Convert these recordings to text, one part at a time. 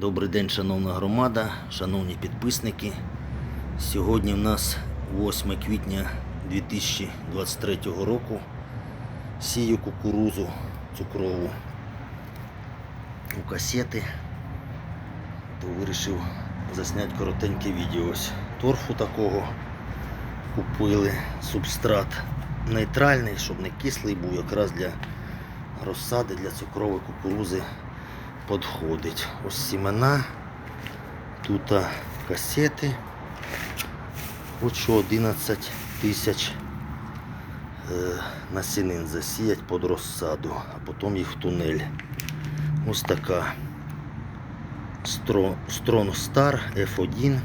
Добрий день, шановна громада, шановні підписники. Сьогодні в нас 8 квітня 2023 року. Сію кукурузу цукрову у касети. То вирішив засняти коротеньке відео. Ось торфу такого купили. Субстрат нейтральний, щоб не кислий був, якраз для розсади, для цукрової кукурузи підходить. Ось сімена, тут касети. Хочу 11 тисяч е, насінин засіять під розсаду, а потім їх в тунель. Ось така Stro- Strong Star F1.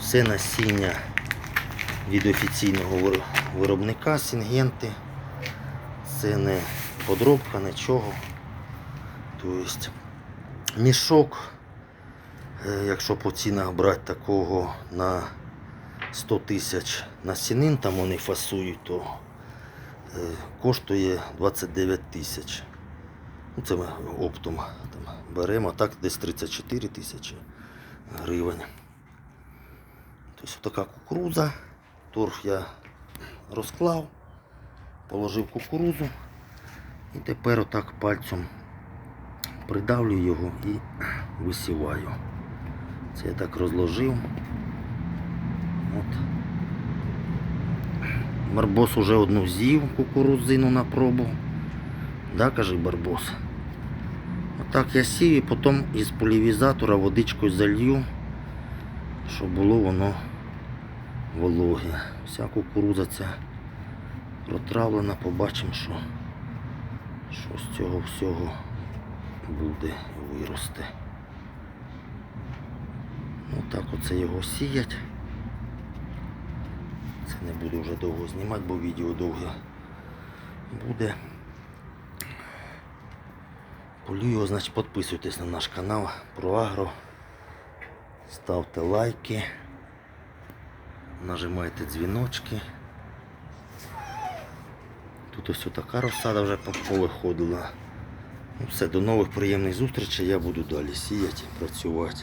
Все насіння від офіційного виробника Сінгенти. Це не подробка, нічого. Тобто мішок, е, якщо по цінах брати такого на 100 тисяч насінин, там вони фасують, то е, коштує 29 тисяч. Ну, це ми оптом там, беремо, так десь 34 тисячі гривень. Тобто така кукуруза. Торф я розклав, положив кукурузу і тепер отак пальцем придавлю його і висіваю. Це я так розложив. От. Барбос уже одну з'їв кукурудзину на пробу. Да, каже Барбос. Отак я сів і потім із полівізатора водичкою залью, щоб було воно вологе. Вся кукурудза ця протравлена, побачимо, що, що з цього всього буде виросте. Ну так оце його сіять. Це не буду вже довго знімати, бо відео довге буде. Полю його, значить, підписуйтесь на наш канал про агро. Ставте лайки, нажимайте дзвіночки. Тут ось така розсада вже повиходила. Все, до нових приємних зустрічей. Я буду далі сіяти, працювати.